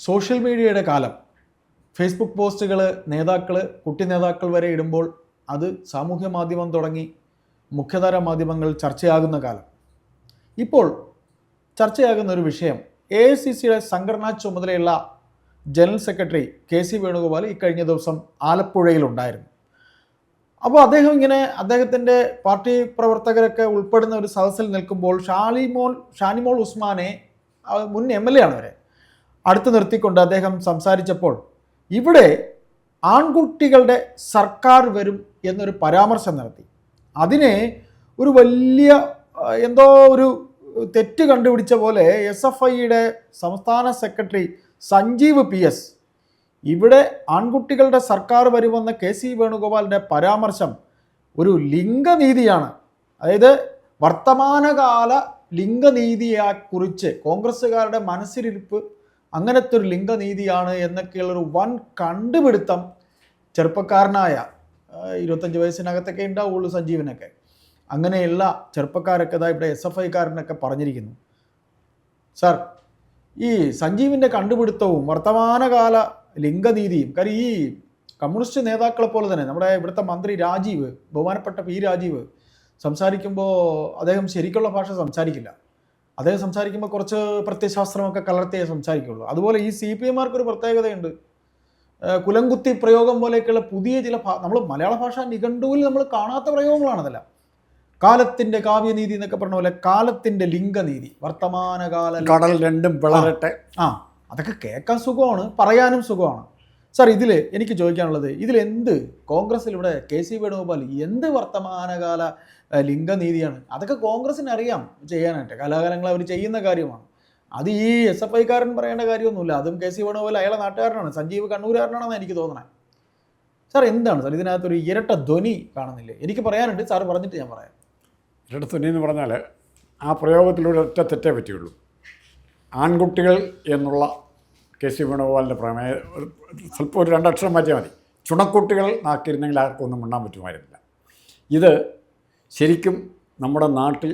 Social മീഡിയയുടെ കാലം. Facebook പോസ്റ്റുകൾ നേതാക്കൾ കുട്ടി നേതാക്കൾ വരെ ഇടുമ്പോൾ അത് സാമൂഹ്യ മാധ്യമം തുടങ്ങി മുഖ്യധാര മാധ്യമങ്ങൾ ചർച്ചയാകുന്ന കാലം. ഇപ്പോൾ ചർച്ചയാകുന്ന ഒരു വിഷയം എ ഐ സി സിയുടെ സംഘടനാ ചുമതലയുള്ള general secretary K C Venugopal ഇക്കഴിഞ്ഞ ദിവസം ആലപ്പുഴയിലുണ്ടായിരുന്നു അപ്പോൾ അദ്ദേഹം ഇങ്ങനെ അദ്ദേഹത്തിന്റെ പാർട്ടി പ്രവർത്തകരൊക്കെ ഉൾപ്പെടുന്ന ഒരു സദസ്സിൽ നിൽക്കുമ്പോൾ ഷാലിമോൾ ഷാനിമോൾ ഉസ്മാനെ മുൻ എം എൽ എ ആണ് അവരെ. അടുത്ത് നിർത്തിക്കൊണ്ട് അദ്ദേഹം സംസാരിച്ചപ്പോൾ ഇവിടെ ആൺകുട്ടികളുടെ സർക്കാർ വരും എന്നൊരു പരാമർശം നടത്തി. അതിനെ ഒരു വലിയ എന്തോ ഒരു തെറ്റ് കണ്ടുപിടിച്ച പോലെ എസ് എഫ് ഐയുടെ സംസ്ഥാന സെക്രട്ടറി സഞ്ജീവ് പി എസ് ഇവിടെ ആൺകുട്ടികളുടെ സർക്കാർ വരുമെന്ന കെ സി വേണുഗോപാലിന്റെ പരാമർശം ഒരു ലിംഗനീതിയാണ്. അതായത് വർത്തമാനകാല ലിംഗനീതിയെക്കുറിച്ച് കോൺഗ്രസ്സുകാരുടെ മനസ്സിലിരിപ്പ് അങ്ങനത്തെ ഒരു ലിംഗനീതിയാണ് എന്നൊക്കെയുള്ളൊരു വൻ കണ്ടുപിടുത്തം ചെറുപ്പക്കാരനായ ഇരുപത്തഞ്ച് വയസ്സിനകത്തൊക്കെ ഉണ്ടാവുള്ളൂ സഞ്ജീവനൊക്കെ. അങ്ങനെയുള്ള ചെറുപ്പക്കാരൊക്കെ ഇതാ ഇവിടെ എസ് എഫ് ഐക്കാരനൊക്കെ പറഞ്ഞിരിക്കുന്നു. സാർ ഈ സഞ്ജീവിന്റെ കണ്ടുപിടുത്തവും വർത്തമാനകാല ലിംഗനീതിയും കാര്യം ഈ കമ്മ്യൂണിസ്റ്റ് നേതാക്കളെ പോലെ തന്നെ നമ്മുടെ ഇവിടുത്തെ മന്ത്രി രാജീവ് ബഹുമാനപ്പെട്ട പി രാജീവ് സംസാരിക്കുമ്പോൾ അദ്ദേഹം ശരിക്കുള്ള ഭാഷ സംസാരിക്കില്ല. അദ്ദേഹം സംസാരിക്കുമ്പോൾ കുറച്ച് പ്രത്യശാസ്ത്രമൊക്കെ കലർത്തിയേ സംസാരിക്കുള്ളൂ. അതുപോലെ ഈ സി പി എമാർക്ക് ഒരു പ്രത്യേകതയുണ്ട്. കുലംകുത്തി പ്രയോഗം പോലെയൊക്കെയുള്ള പുതിയ ചില നമ്മൾ മലയാള ഭാഷ നിഘണ്ടുവിൽ നമ്മൾ കാണാത്ത പ്രയോഗങ്ങളാണ് അതെല്ലാം കാലത്തിന്റെ കാവ്യനീതി എന്നൊക്കെ പറഞ്ഞ പോലെ കാലത്തിന്റെ ലിംഗനീതി വർത്തമാനകാല കടൽ രണ്ടും പിളരട്ടെ. ആ അതൊക്കെ കേൾക്കാൻ സുഖമാണ് പറയാനും സുഖമാണ്. സാർ ഇതിൽ എനിക്ക് ചോദിക്കാനുള്ളത് ഇതിൽ എന്ത് കോൺഗ്രസ്സിൽ ഇവിടെ കെ സി വേണുഗോപാൽ എന്ത് വർത്തമാനകാല ലിംഗനീതിയാണ്? അതൊക്കെ കോൺഗ്രസ്സിന് അറിയാം ചെയ്യാനായിട്ട്. കലാകാലങ്ങൾ അവർ ചെയ്യുന്ന കാര്യമാണ്. അത് ഈ എസ് എഫ് ഐക്കാരൻ പറയേണ്ട കാര്യമൊന്നുമില്ല. അതും കെ സി വേണുഗോപാൽ അയാളെ നാട്ടുകാരനാണ്. സഞ്ജീവ് കണ്ണൂരുകാരനാണെന്ന് എനിക്ക് തോന്നണേ. സാർ എന്താണ് സാർ ഇതിനകത്തൊരു ഇരട്ട ധ്വനി കാണുന്നില്ലേ? എനിക്ക് പറയാനുണ്ട് സാർ പറഞ്ഞിട്ട് ഞാൻ പറയാം. ഇരട്ട ധ്വനി എന്ന് പറഞ്ഞാൽ ആ പ്രയോഗത്തിലൂടെ ഒറ്റ തെറ്റേ പറ്റുള്ളൂ ആൺകുട്ടികൾ എന്നുള്ള കെ സി വേണുഗോപാലിന്റെ പ്രമേയ സ്വല്പം ഒരു രണ്ടക്ഷരം മാറ്റിയാൽ മതി. ചുണക്കുട്ടികൾ നാക്കിയിരുന്നെങ്കിൽ ആർക്കും ഒന്നും മിണ്ടാൻ പറ്റുമായിരുന്നില്ല. ഇത് ശരിക്കും നമ്മുടെ നാട്ടിൽ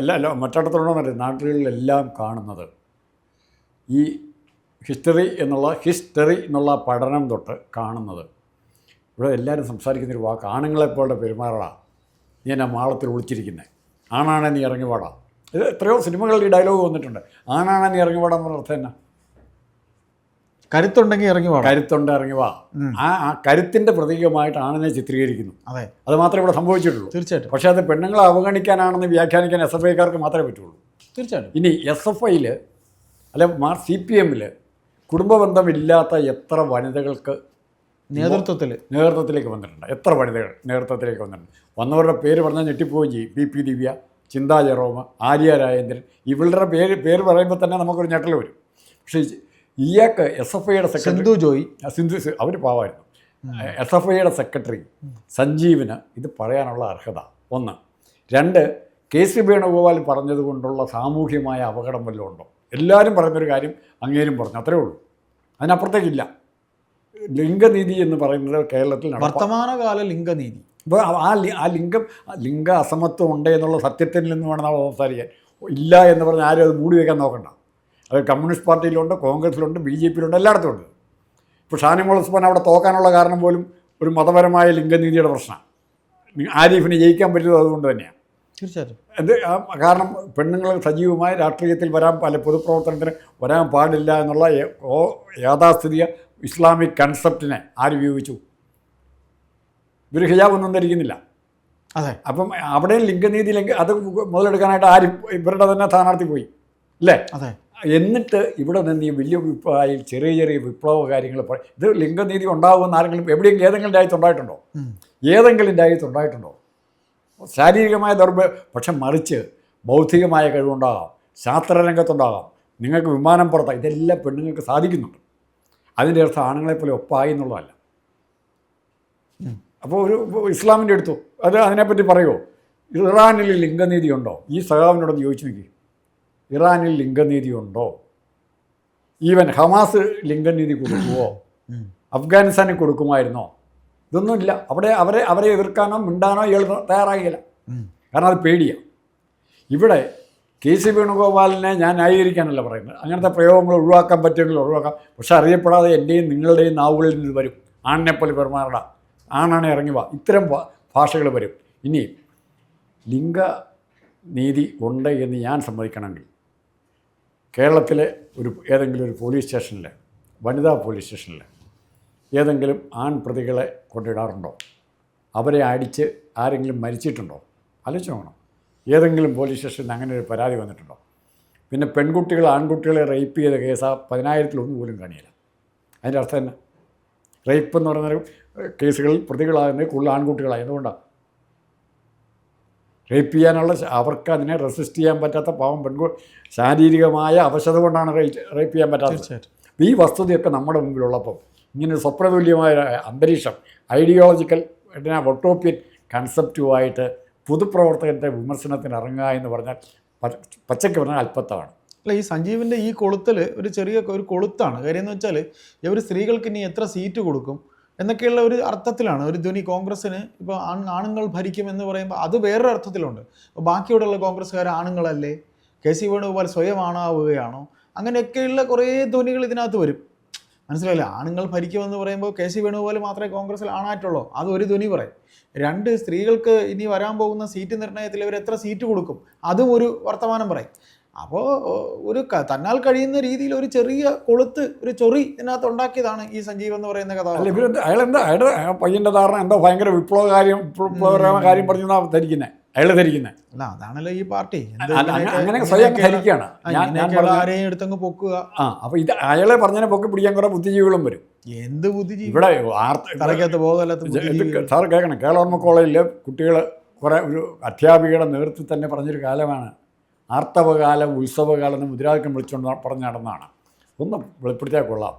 എല്ലാ മറ്റിടത്തോളം നാട്ടുകളിലെല്ലാം കാണുന്നത് ഈ ഹിസ്റ്ററി എന്നുള്ള ഹിസ്റ്ററി എന്നുള്ള പഠനം തൊട്ട് കാണുന്നത്. ഇവിടെ എല്ലാവരും സംസാരിക്കുന്നൊരു വാക്ക് ആണുങ്ങളെപ്പോലെ പെരുമാറടാ നീ എന്നെ മാളത്തിൽ ഒളിച്ചിരിക്കുന്നത് ആണാണെ നീ ഇറങ്ങി പാടാ ഇത് എത്രയോ സിനിമകളിൽ ഈ ഡയലോഗ് വന്നിട്ടുണ്ട്. ആണാണെ നീ ഇറങ്ങി പാടാന്ന് പറഞ്ഞ അർത്ഥം എന്നാ? കരുത്തുണ്ടെങ്കിൽ ഇറങ്ങി വാ കരുത്തുണ്ട് ഇറങ്ങി വാ. ആ ആ കരുത്തിന്റെ പ്രതീകമായിട്ട് ആണിനെ ചിത്രീകരിക്കുന്നു. അതെ. അത് മാത്രമേ ഇവിടെ സംഭവിച്ചിട്ടുള്ളൂ. തീർച്ചയായിട്ടും. പക്ഷേ അത് പെണ്ണുങ്ങളെ അവഗണിക്കാനാണെന്ന് വ്യാഖ്യാനിക്കാൻ എസ് എഫ് ഐക്കാർക്ക് മാത്രമേ പറ്റുള്ളൂ. തീർച്ചയായിട്ടും. ഇനി എസ് എഫ് ഐയിൽ അല്ലെ മാർ സി പി എമ്മിൽ കുടുംബബന്ധമില്ലാത്ത എത്ര വനിതകൾക്ക് നേതൃത്വത്തിൽ നേതൃത്വത്തിലേക്ക് വന്നിട്ടുണ്ട്. എത്ര വനിതകൾ നേതൃത്വത്തിലേക്ക് വന്നിട്ടുണ്ട്. വന്നവരുടെ പേര് പറഞ്ഞാൽ ഞെട്ടിപ്പോവുകയും ചെയ്യും. പി പി ദിവ്യ ചിന്താ ജെറോമ ആര്യ രാജേന്ദ്രൻ. ഇവളുടെ പേര് പേര് പറയുമ്പോൾ തന്നെ നമുക്കൊരു ഞെട്ടൽ വരും. പക്ഷേ ഇയാൾക്ക് എസ് എഫ് ഐയുടെ സെക്രട്ടറി സിന്ധു ജോയി. സിന്ധു അവർ പാവായിരുന്നു എസ് എഫ് ഐയുടെ സെക്രട്ടറി സഞ്ജീവിന് ഇത് പറയാനുള്ള അർഹത ഒന്ന്. രണ്ട് കെ സി വേണുഗോപാൽ പറഞ്ഞതുകൊണ്ടുള്ള സാമൂഹ്യമായ അപകടം വല്ലതും ഉണ്ടോ? എല്ലാവരും പറയുന്നൊരു കാര്യം അങ്ങേരും പറഞ്ഞു. അത്രേ ഉള്ളൂ. അതിനപ്പുറത്തേക്കില്ല. ലിംഗനീതി എന്ന് പറയുന്നത് കേരളത്തിൽ വർത്തമാനകാല ലിംഗനീതി. അപ്പോൾ ആ ആ ലിംഗം ലിംഗ അസമത്വം ഉണ്ട് എന്നുള്ള സത്യത്തിൽ നിന്ന് വേണം നമ്മൾ സംസാരിക്കാൻ. ഇല്ല എന്ന് പറഞ്ഞാൽ ആരും അത് മൂടി വയ്ക്കാൻ നോക്കണ്ട. അത് കമ്മ്യൂണിസ്റ്റ് പാർട്ടിയിലുണ്ട് കോൺഗ്രസിലുണ്ട് ബി ജെ പിയിലുണ്ട് എല്ലായിടത്തും ഉണ്ട് ഇപ്പോൾ ഷാനിമോൾ ഉസ്മാൻ അവിടെ തോക്കാനുള്ള കാരണം പോലും ഒരു മതപരമായ ലിംഗനീതിയുടെ പ്രശ്നമാണ്. ആരിഫിന് ജയിക്കാൻ പറ്റിയത് അതുകൊണ്ട് തന്നെയാണ്. തീർച്ചയായിട്ടും. എന്ത് കാരണം പെണ്ണുങ്ങൾ സജീവമായി രാഷ്ട്രീയത്തിൽ വരാൻ പല പൊതുപ്രവർത്തനത്തിന് വരാൻ പാടില്ല എന്നുള്ള യാഥാസ്ഥിതിക ഇസ്ലാമിക് കൺസെപ്റ്റിനെ ആര് ഉപയോഗിച്ചു? ഇവർ ഹിജാബ് ഒന്നും ധരിക്കുന്നില്ല. അതെ. അപ്പം അവിടെ ലിംഗനീതി ലിംഗ അത് മുതലെടുക്കാനായിട്ട് ആര് ഇവരുടെ തന്നെ സ്ഥാനാർത്ഥി പോയി. അല്ലേ? അതെ. എന്നിട്ട് ഇവിടെ നിന്ന് ഈ വലിയ വിപ്ലവമായി ചെറിയ ചെറിയ വിപ്ലവ കാര്യങ്ങൾ പറയും ഇത് ലിംഗനീതി ഉണ്ടാകുമെന്ന് ആരെങ്കിലും എവിടെയെങ്കിലും ഏതെങ്കിലും രാജ്യത്ത് ഉണ്ടായിട്ടുണ്ടോ? ഉം. ഏതെങ്കിലും രാജ്യത്ത് ഉണ്ടായിട്ടുണ്ടോ? ശാരീരികമായ ദൗർഭ്യം പക്ഷെ മറിച്ച് ബൗദ്ധികമായ കഴിവുണ്ടാകാം ശാസ്ത്രരംഗത്തുണ്ടാകാം നിങ്ങൾക്ക് വിമാനം പുറത്താം ഇതെല്ലാം പെണ്ണുങ്ങൾക്ക് സാധിക്കുന്നുണ്ട്. അതിന്റെ അർത്ഥം ആണുങ്ങളെപ്പോലെ ഒപ്പായി എന്നുള്ളതല്ല. അപ്പോൾ ഒരു ഇസ്ലാമിന്റെ എടുത്തു അത് അതിനെപ്പറ്റി പറയുമോ ഇറാനിൽ ലിംഗനീതി ഉണ്ടോ? ഈ സഖാവിനോടൊന്ന് ചോദിച്ചു നോക്കി ഇറാനിൽ ലിംഗനീതി ഉണ്ടോ? ഈവൻ ഹമാസ് ലിംഗനീതി കൊടുക്കുമോ. അഫ്ഗാനിസ്ഥാനിൽ കൊടുക്കുമായിരുന്നോ? ഇതൊന്നുമില്ല. അവിടെ അവരെ അവരെ എതിർക്കാനോ മിണ്ടാനോ ഇയാൾ തയ്യാറാകില്ല. കാരണം അത് പേടിയാണ് ഇവിടെ കെ സി വേണുഗോപാലിനെ ഞാൻ ന്യായീകരിക്കാനല്ല പറയുന്നത്. അങ്ങനത്തെ പ്രയോഗങ്ങൾ ഒഴിവാക്കാൻ പറ്റുമെങ്കിൽ ഒഴിവാക്കാം. പക്ഷെ അറിയപ്പെടാതെ എന്റെയും നിങ്ങളുടെയും നാവുകളിൽ നിന്ന് വരും. ആണിനെപ്പോലെ പെരുമാറട. ആണാണ് ഇറങ്ങി വാ. ഇത്തരം ഭാഷകൾ വരും. ഇനി ലിംഗ നീതി ഉണ്ട് എന്ന് ഞാൻ സമ്മതിക്കണമെങ്കിൽ കേരളത്തിലെ ഒരു ഏതെങ്കിലും ഒരു പോലീസ് സ്റ്റേഷനിൽ വനിതാ പോലീസ് സ്റ്റേഷനിൽ ഏതെങ്കിലും ആൺ പ്രതികളെ കൊണ്ടിടാറുണ്ടോ? അവരെ അടിച്ച് ആരെങ്കിലും മരിച്ചിട്ടുണ്ടോ? ആലോചിച്ച് നോക്കണം. ഏതെങ്കിലും പോലീസ് സ്റ്റേഷനിൽ അങ്ങനെ ഒരു പരാതി വന്നിട്ടുണ്ടോ? പിന്നെ പെൺകുട്ടികൾ ആൺകുട്ടികളെ റേപ്പ് ചെയ്ത കേസ് ആ പതിനായിരത്തിലൊന്നും പോലും കാണിയില്ല. അതിന്റെ അർത്ഥം തന്നെ റേപ്പ് എന്ന് പറയുന്ന കേസുകളിൽ പ്രതികളാകുന്നത് കൂടുതൽ ആൺകുട്ടികളായി. എന്തുകൊണ്ടാണ് റേപ്പ് ചെയ്യാനുള്ള അവർക്ക് അതിനെ റെസിസ്റ്റ് ചെയ്യാൻ പറ്റാത്ത പാവം പെൺകു ശാരീരികമായ അവശത കൊണ്ടാണ് റേപ്പ് ചെയ്യാൻ പറ്റാത്തത്. ഈ വസ്തുതയൊക്കെ നമ്മുടെ മുമ്പിലുള്ളപ്പം ഇങ്ങനെ സ്വപ്നതുല്യമായ അന്തരീക്ഷം ഐഡിയോളജിക്കൽ ഒട്ടോപ്യൻ കൺസെപ്റ്റുമായിട്ട് പൊതുപ്രവർത്തകന്റെ വിമർശനത്തിന് ഇറങ്ങുക എന്ന് പറഞ്ഞാൽ പച്ചയ്ക്ക് പറഞ്ഞാൽ അല്പത്താണ് അല്ല ഈ സഞ്ജീവിന്റെ ഈ കൊളുത്തൽ ഒരു ചെറിയ ഒരു കൊളുത്താണ്. കാര്യം എന്ന് വെച്ചാൽ ഇവർ സ്ത്രീകൾക്ക് ഇനി എത്ര സീറ്റ് കൊടുക്കും? എന്നൊക്കെയുള്ള ഒരു അർത്ഥത്തിലാണ്. ഒരു ധ്വനി കോൺഗ്രസ്സിന് ഇപ്പോൾ ആൺ ആണുങ്ങൾ ഭരിക്കുമെന്ന് പറയുമ്പോൾ അത് വേറൊരു അർത്ഥത്തിലുണ്ട്. അപ്പോൾ ബാക്കിയോടെയുള്ള കോൺഗ്രസ്സുകാർ ആണുങ്ങളല്ലേ? കെ സി വേണുഗോപാൽ സ്വയം ആണാവുകയാണോ അങ്ങനെയൊക്കെയുള്ള കുറേ ധ്വനികൾ ഇതിനകത്ത് വരും. മനസ്സിലായില്ലേ? ആണുങ്ങൾ ഭരിക്കുമെന്ന് പറയുമ്പോൾ കെ സി വേണുഗോപാൽ മാത്രമേ കോൺഗ്രസ്സിൽ ആണായിട്ടുള്ളൂ. അത് ഒരു ധ്വനി പറയും. രണ്ട് സ്ത്രീകൾക്ക് ഇനി വരാൻ പോകുന്ന സീറ്റ് നിർണയത്തിൽ ഇവർ എത്ര സീറ്റ് കൊടുക്കും? അതും ഒരു വർത്തമാനം പറയും. അപ്പോൾ ഒരു തന്നാൽ കഴിയുന്ന രീതിയിൽ ഒരു ചെറിയ കൊളുത്ത് ഒരു ചൊറി ഇതിനകത്ത് ഉണ്ടാക്കിയതാണ് ഈ സഞ്ജീവ് എന്ന് പറയുന്ന അല്ല കഥാപാത്രം ഇവരെന്താ അയാളെന്താ അയാളുടെ പയ്യന്റെ ധാരണ എന്താ ഭയങ്കര വിപ്ലവകാര്യം വിപ്ലവകരമായ കാര്യം പറഞ്ഞാൽ ധരിക്കുന്നത് അയാൾ ധരിക്കുന്നത് അല്ല അതാണല്ലോ ഈ പാർട്ടി. അങ്ങനെ- സ്വയം ധരിക്കുകയാണ് ആരെയും എടുത്തങ്ങ് പൊക്കുക. ആ അപ്പൊ ഇത് അയാളെ പറഞ്ഞതിനെ പൊക്കി പിടിക്കാൻ കുറെ ബുദ്ധിജീവികളും വരും. എന്ത് ബുദ്ധിജീവി? ഇവിടെ തലക്കകത്ത് ബോധമല്ലാത്ത സാർ കേൾക്കണം. കേരളോർമ്മ കോളേജിൽ കുട്ടികൾ കുറെ ഒരു അധ്യാപികയുടെ നേതൃത്വത്തിൽ തന്നെ പറഞ്ഞൊരു കാലമാണ്. ആർത്തവകാലം ഉത്സവകാലം എന്ന് മുദ്രാവാക്യം വിളിച്ചുകൊണ്ട് പറഞ്ഞ് നടന്നതാണ്. ഒന്ന് വെളിപ്പെടുത്തിയാൽ കൊള്ളാം.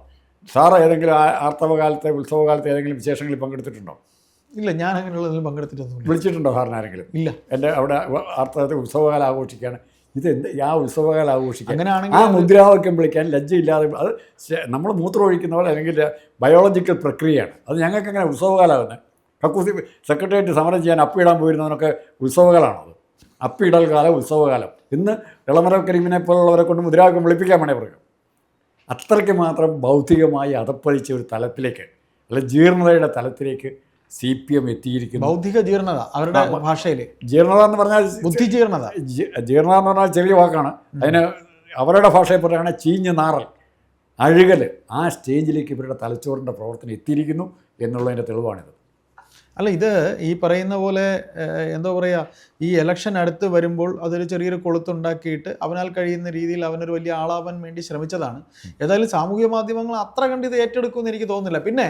സാർ ഏതെങ്കിലും ആർത്തവകാലത്തെ ഉത്സവകാലത്തെ ഏതെങ്കിലും വിശേഷങ്ങളിൽ പങ്കെടുത്തിട്ടുണ്ടോ? ഇല്ല ഞാൻ അങ്ങനെയുള്ളതിൽ പങ്കെടുത്തിട്ടൊന്നും വിളിച്ചിട്ടുണ്ടോ സാറിന് ആരെങ്കിലും? ഇല്ല. എന്റെ അവിടെ അർത്ഥത്തെ ഉത്സവകാലം ആഘോഷിക്കുകയാണ്. ഇത് എന്ത് ആ ഉത്സവകാലം ആഘോഷിക്കുക അങ്ങനെയാണെങ്കിൽ ആ മുദ്രാവാക്യം വിളിക്കാൻ ലജ്ജയില്ലാതെ അത് നമ്മൾ മൂത്രം ഒഴിക്കുന്ന പോലെ അല്ലെങ്കിൽ ബയോളജിക്കൽ പ്രക്രിയയാണ്. അത് ഞങ്ങൾക്ക് അങ്ങനെ ഉത്സവകാലമാകുന്നത് കക്കൂസി സെക്രട്ടേറിയറ്റ് സമരം ചെയ്യാൻ അപ്പിയിടാൻ പോയിരുന്നവനൊക്കെ ഉത്സവകാലമാണത് അപ്പിയിടൽ കാലം ഉത്സവകാലം. ഇന്ന് ഇളമര കരീമിനെ പോലുള്ളവരെ കൊണ്ട് മുദ്രാവാക്യം വിളിപ്പിക്കാൻ വേണേ പറയും അത്രയ്ക്ക് മാത്രം ബൗദ്ധികമായി അതപ്പതിച്ച ഒരു തലത്തിലേക്ക് അല്ല ജീർണതയുടെ തലത്തിലേക്ക് സി പി എം എത്തിയിരിക്കുന്നു. ബൗദ്ധിക ജീർണത അവരുടെ ഭാഷയിൽ ജീർണത എന്ന് പറഞ്ഞാൽ ബുദ്ധി ജീർണത. ജീർണത എന്ന് പറഞ്ഞാൽ ചെറിയ വാക്കാണ്. അതിന് അവരുടെ ഭാഷയിൽ പറയുകയാണെങ്കിൽ ചീഞ്ഞ് നാറൽ. അഴുകൽ ആ സ്റ്റേജിലേക്ക് ഇവരുടെ തലച്ചോറിന്റെ പ്രവർത്തനം എത്തിയിരിക്കുന്നു എന്നുള്ളതിന്റെ തെളിവാണിത്. അല്ല ഇത് ഈ പറയുന്ന പോലെ എന്താ പറയുക ഈ ഇലക്ഷൻ അടുത്ത് വരുമ്പോൾ അതൊരു ചെറിയൊരു കൊളുത്തുണ്ടാക്കിയിട്ട് അവനാൽ കഴിയുന്ന രീതിയിൽ അവനൊരു വലിയ ആളാവാൻ വേണ്ടി ശ്രമിച്ചതാണ്. ഏതായാലും സാമൂഹ്യ മാധ്യമങ്ങൾ അത്ര കണ്ട് ഇത് ഏറ്റെടുക്കുമെന്ന് എനിക്ക് തോന്നുന്നില്ല. പിന്നെ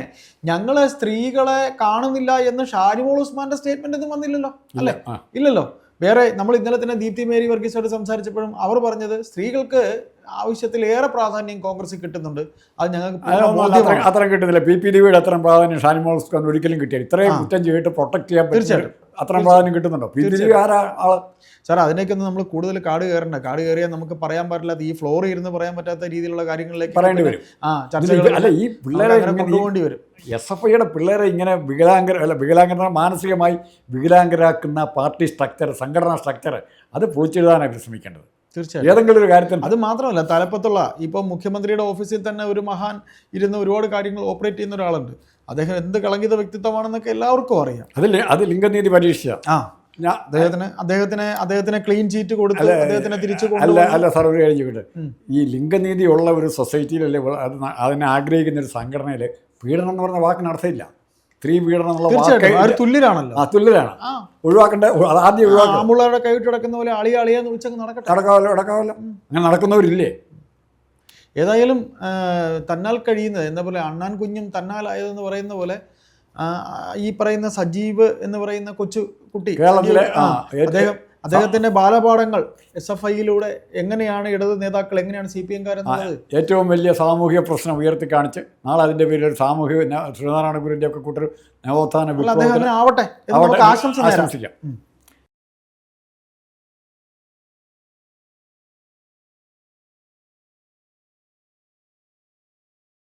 ഞങ്ങളെ സ്ത്രീകളെ കാണുന്നില്ല എന്ന് ഷാരിമോൾ ഉസ്മാന്റെ സ്റ്റേറ്റ്മെന്റ് ഒന്നും വന്നില്ലല്ലോ അല്ലേ? ഇല്ലല്ലോ? വേറെ നമ്മൾ ഇന്നലെ തന്നെ ദീപ്തി മേരി വർഗീസോട് സംസാരിച്ചപ്പോഴും അവർ പറഞ്ഞത് സ്ത്രീകൾക്ക് ആവശ്യത്തിലേറെ പ്രാധാന്യം കോൺഗ്രസ് കിട്ടുന്നുണ്ട്. അത് ഞങ്ങൾക്ക്. അത്ര കിട്ടുന്നില്ല. പി പി ഡിയുടെ അത്രയും പ്രാധാന്യം ഷാനിമോൾ ഒരിക്കലും കിട്ടിയത് ഇത്രയും. കുറ്റം ചെയ്തിട്ട് പ്രൊട്ടക്ട് ചെയ്യാൻ തീർച്ചയായിട്ടും. അത്രയും പ്രാധാന്യം കിട്ടുന്നുണ്ടോ? പി പി ഡി ആരാ ആൾ? സാർ അതിനേക്കൊന്നും നമ്മൾ കൂടുതൽ കാട് കയറണ്ട. കാട് കയറിയാൽ നമുക്ക് പറയാൻ പറ്റില്ലാത്ത ഈ ഫ്ലോറിൽ ഇരുന്ന് പറയാൻ പറ്റാത്ത രീതിയിലുള്ള കാര്യങ്ങളിലേക്ക് പറയേണ്ടി വരും. ആ ചർച്ചകൾ അല്ല ഈ പിള്ളേരെ കൊണ്ടുപോകേണ്ടി വരും. എസ് എഫ് ഐയുടെ പിള്ളേരെ ഇങ്ങനെ വികലാംഗര അല്ല വികലാംഗര മാനസികമായി വികലാംഗരാക്കുന്ന പാർട്ടി സ്ട്രക്ചർ സംഘടനാ സ്ട്രക്ചർ അത് പൂച്ചെഴുതാനായി ശ്രമിക്കേണ്ടത്. തീർച്ചയായും ഏതെങ്കിലും ഒരു കാര്യത്തിൽ അത് മാത്രമല്ല തലപ്പത്തുള്ള ഇപ്പോൾ മുഖ്യമന്ത്രിയുടെ ഓഫീസിൽ തന്നെ ഒരു മഹാൻ ഇരുന്ന് ഒരുപാട് കാര്യങ്ങൾ ഓപ്പറേറ്റ് ചെയ്യുന്ന ഒരാളുണ്ട്. അദ്ദേഹം എന്ത് കളങ്കിത വ്യക്തിത്വമാണെന്നൊക്കെ എല്ലാവർക്കും അറിയാം. അതിൽ അത് ലിംഗനീതി പരീക്ഷ ആ അദ്ദേഹത്തിന് അദ്ദേഹത്തിന് അദ്ദേഹത്തിന് ക്ലീൻ ചീറ്റ് കൊടുത്ത് അദ്ദേഹത്തിന് തിരിച്ചു അല്ല അല്ല സാർ ഒരു കഴിഞ്ഞു ഈ ലിംഗനീതി ഉള്ള ഒരു സൊസൈറ്റിയിലല്ലേ അത് ന- അതിനെ ആഗ്രഹിക്കുന്ന ഒരു സംഘടനയിൽ പീഡനം എന്ന് പറഞ്ഞ വാക്കിന് അർത്ഥമില്ല സ്ത്രീ പീഡനം എന്നുള്ള വാക്ക് അവർ തുല്യരാണല്ലോ. ആ തുല്യരാണ്. ആ. ഒഴിവാക്കേണ്ട? ആദ്യം കൈവിട്ട് കിടക്കുന്ന പോലെ അളിയ അളിയാന്ന് വിളിച്ചങ്ങ് നടക്കട്ടെ. നടക്കാവല്ലോ നടക്കാവല്ലോ. അങ്ങനെ നടക്കുന്നവരില്ലേ? ഏതായാലും തന്നാൽ കഴിയുന്നത് എന്താ പോലെ അണ്ണാൻ കുഞ്ഞും തന്നാൽ തന്നാലായതെന്ന് പറയുന്ന പോലെ ഈ പറയുന്ന സജീവ് എന്ന് പറയുന്ന കൊച്ചു കുട്ടി കേരളത്തിലെ, അദ്ദേഹം അദ്ദേഹത്തിന്റെ ബാലപാഠങ്ങൾ എസ് എഫ് ഐയിലൂടെ എങ്ങനെയാണ് ഇടത് നേതാക്കൾ എങ്ങനെയാണ് സി പി എംകാരെന്നുള്ളത്? ഏറ്റവും വലിയ സാമൂഹിക പ്രശ്നം ഉയർത്തി കാണിച്ച് നാളെ അതിന്റെ പേരിൽ ഒരു സാമൂഹിക ശ്രീനാരായണ ഗുരുവിന്റെ ഒക്കെ കൂട്ടർ നവോത്ഥാന ആവട്ടെ ആശംസിക്കാം.